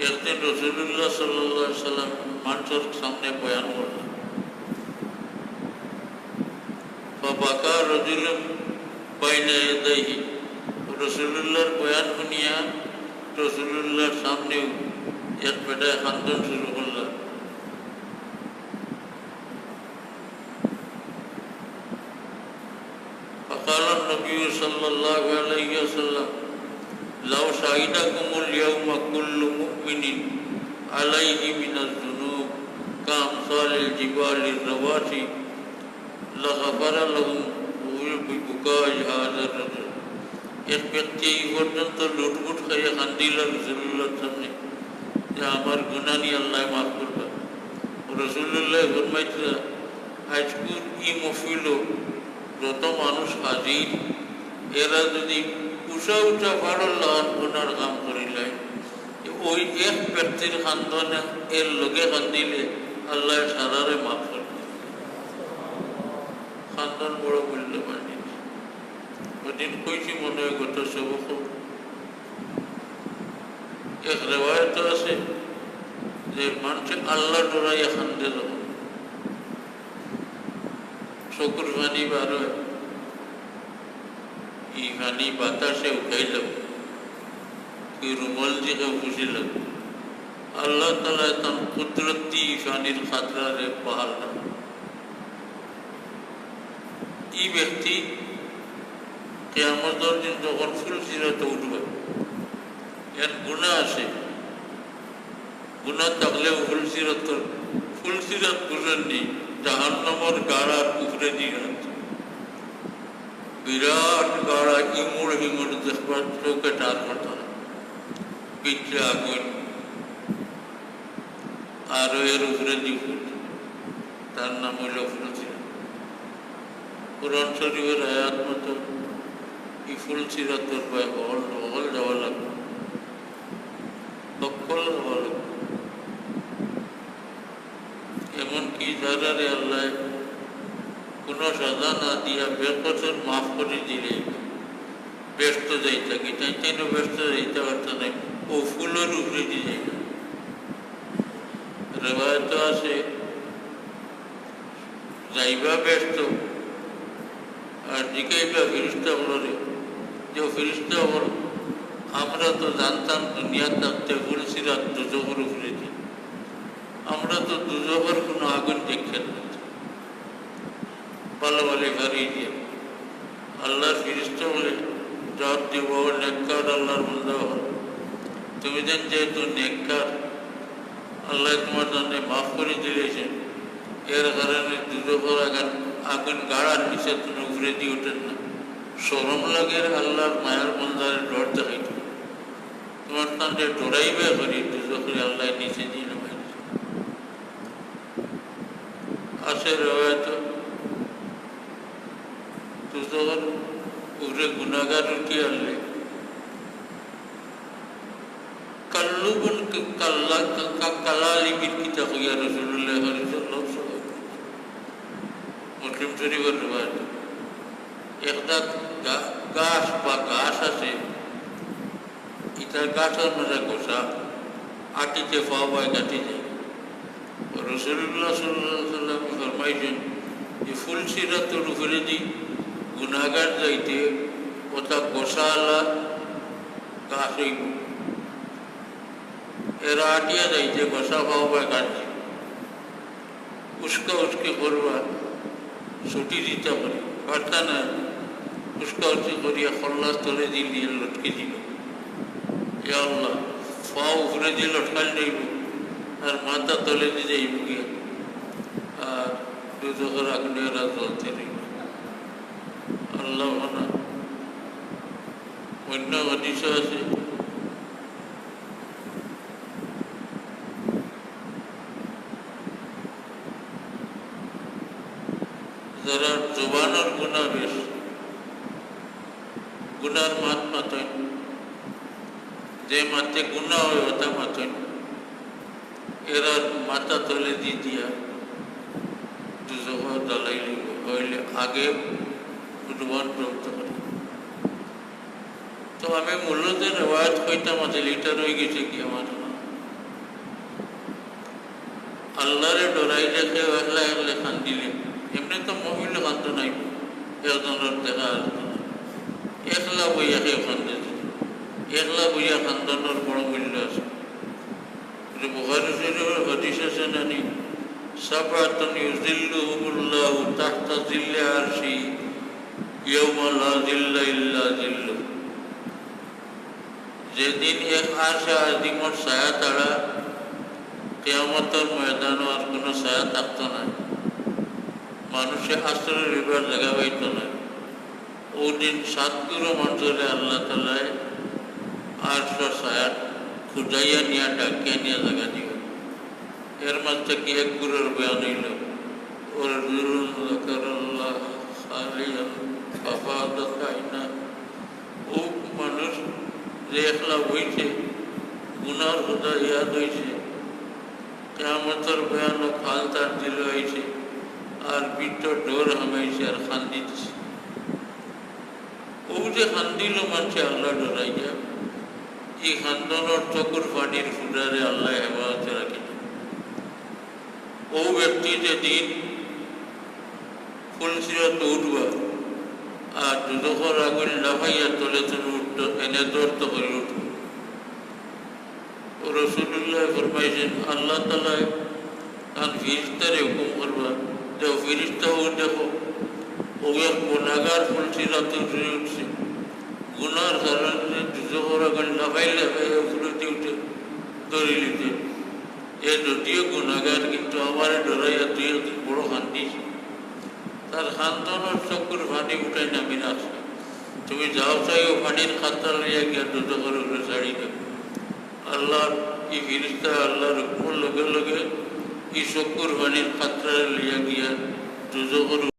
একদিন রসুল্লাহ সাল্লাহ সাল্লাম মানুষের সামনে বয়ান করলেন বাকা রজুল বাইনা এদাইহি রসুল্লাহর বয়ান শুনিয়া রসুল্লাহর সামনেও এক বেটায় খান্দন শুরু করলাম فقال النبي صلى الله عليه وسلم لو شهدكم اليوم كل مؤمن عليه من الذنوب كأمثال الجبال الرواسي لغفر لهم ببكاء هذا الرجل এক ব্যক্তি এই পর্যন্ত লুটপুট খাইয়ে কান্দিল রসুল্লাহর সামনে যে আমার গুনানি আল্লাহ মাফ করবে রসুল্লাহ ফরমাইছিল আজকুর ই মফিল যত মানুষ হাজির এরা যদি উষা উষা ভালো লান গুনার কাম করিলে ওই এক ব্যক্তির খান্দনে এর লগে কান্দিলে আল্লাহ সারারে মাফ করবে। খান্দন বড় মূল্যবান ওদিন কইছি মনে হয় গত সবক। এক রেওয়ায়ত আছে যে মানুষ আল্লাহ ডরাইয়া খান্দে যখন চকুর পানি বার হয়। ই পানি বাতাসে উঠাইল, কি রুমল দিকে বুঝিল আল্লাহ তালা তার কুদরতি পানির খাতরারে পাহাড় ই ব্যক্তি কেয়ামতর দিন যখন ফুল সিরাতে উঠবে, এর গুণা আছে। গুণা থাকলেও ফুল সিরত ফুল সিরত বুঝেননি জাহান্নামর গাড়ার উপরে দিয়ে বিরাট গাড়া ইমুড় হিমুড় দেখবার চোখে টার করতে হয় পিঠে আগুন। আর এর উপরে তার নাম হইল ফুলসিরা কোরআন শরীফের আয়াত মতো এই ফুলসিরাতর পায়ে বহল বহল যাওয়া লাগবে। সকল যাওয়া লাগবে। এমনকি যারা রে আল্লাহ কোনো সাজা না দিয়া বেকসর মাফ করে দিলে। ব্যস্ত যাই থাকি তাই তাই ব্যস্ত যাইতে পারত না ও ফুলের উপরে দিয়ে যাই রেবায়ত আছে, যাইবা ব্যস্ত। আর জিকাইবা ফিরিস্তা বলরে যে ফিরিস্তা বল, আমরা তো জানতাম দুনিয়া থাকতে ফুল সিরাত দুজোগের উপরে দিই আমরা তো দুজোগের কোনো ভালো বলে হারিয়ে দিয়ে আল্লাহর ফিরিস্ত বলে জবাব দিব, নেককার, আল্লাহর বন্ধা হল তুমি যেন যেহেতু নেককার, আল্লাহ তোমার জন্য মাফ করে দিয়েছেন এর কারণে দুজোগের আগুন আগুন গাড়ার নিচে তুমি উপরে দিয়ে ওঠেন না। সরম লাগে আল্লাহর মায়ার বন্ধারে ডর দেখাইতে। তোমার তান্ডে ডরাইবে করি দুজোগের আল্লাহ নিচে দিয়ে নেবে আছে রয়েছে দুজোগের উপরে গুণাগার উঠি আনলে? কাল্লুবন কাল্লা কালালি বিরকিতা হইয়া রসুল্লাহ মুসলিম শরীফের রেবাজ একটা গাছ বা গাছ আছে, ইটার গাছের মধ্যে গোসা আটিতে পাওয়ায় কাটি যায় রসুল্লাহ সাল্লাম ফরমাইছেন যে ফুল সিরাতের উপরে দি গুণাগার যাইতে গোসালা গাছ হইব। এরা আটিয়া যাইতে গোসা পাওয়ায় কাটছে। উস্কা উস্কে করবা, ছুটি দিতে পারে। পারতা না, উস্কা উস্কি করিয়া খল্লাস তলে দিল দিয়ে লটকে দিল। এ আল্লাহ পা উপরে দিয়ে লটকাল যাইব আর মাথা তলে দিয়ে যাইব গিয়া। আর দুধকের আগুনে এরা জ্বলতে রইব আল্লাহ অন্য হাদিস আছে। যারা জোবানোর গুণা বেশ গুণার মাত মাতন যে মাতে গুণা হয় ওটা মাতন এরা মাথা তলে দিয়ে দিয়া দুজহ দালাইলে হইলে আগে উদ্ভান প্রাপ্ত করে তো আমি মূলত রেওয়ায়ত কইতাম আছে লিটার হয়ে গেছে কি আমার? আল্লাহরে ডরাই রেখে একলা একলা খান দিলে এমনি তো মহিলা খান্ত নাই। একজনের দেখা একলা বইয়া খেয়ে খান্দে একলা বইয়া খান্দনের বড় মূল্য আছে। কিন্তু বুখারি শরীফের হাদিস আছে নানি সাবাতুন ইউজিল্লুহুমুল্লাহু তাহতা জিল্লি আরশি। যেদিন এক ছায়া তারা কেয়ামতের ময়দানও আর কোনো ছায়া থাকতো না। মানুষে আশ্রয় রিবার জায়গা পাইত না। ওই দিন সাতগুলো মানুষরে আল্লাহ তালায় আটশো ছায়া খুঁজাইয়া নিয়ে ডাকিয়া নিয়ে জায়গা দিব এর মাঝে কি এক গুরুর বয়ান হইল? ওর জুরুন যে হইছে কেমতর ভয়ানক হাল তার আর বিট ডোর হামাইছে ও যে খান দিল আল্লাহ ডরাই এই খান্দনের চকুর পানির ফুটারে আল্লাহ হেফাজতে ও ব্যক্তি যেদিন ফুলসিরাত উঠবা আর দুদখর আগুন লাফাইয়া তলে তলে উঠত, এনে দৌড়ত করে উঠব ও রসুল্লাহ ফরমাইছেন, আল্লাহ তালায় তার ফিরিস্তারে হুকুম করবা, যে উঠে উঠছে। গুনার কারণে যদিও গুণাগার কিন্তু আমার ডরাইয়া তুই বড় খান্দিস তার খান্তনের চক্কর পানি উঠাই নামি না তুমি যাও চাই, ও পানির খাতা লইয়া গিয়া দুটো করে উঠে ছাড়ি দেবে। আল্লাহর এই ফিরিস্তা, আল্লাহর উপর লগে লগে এই চক্কর পানির খাতা লইয়া গিয়া দুটো করে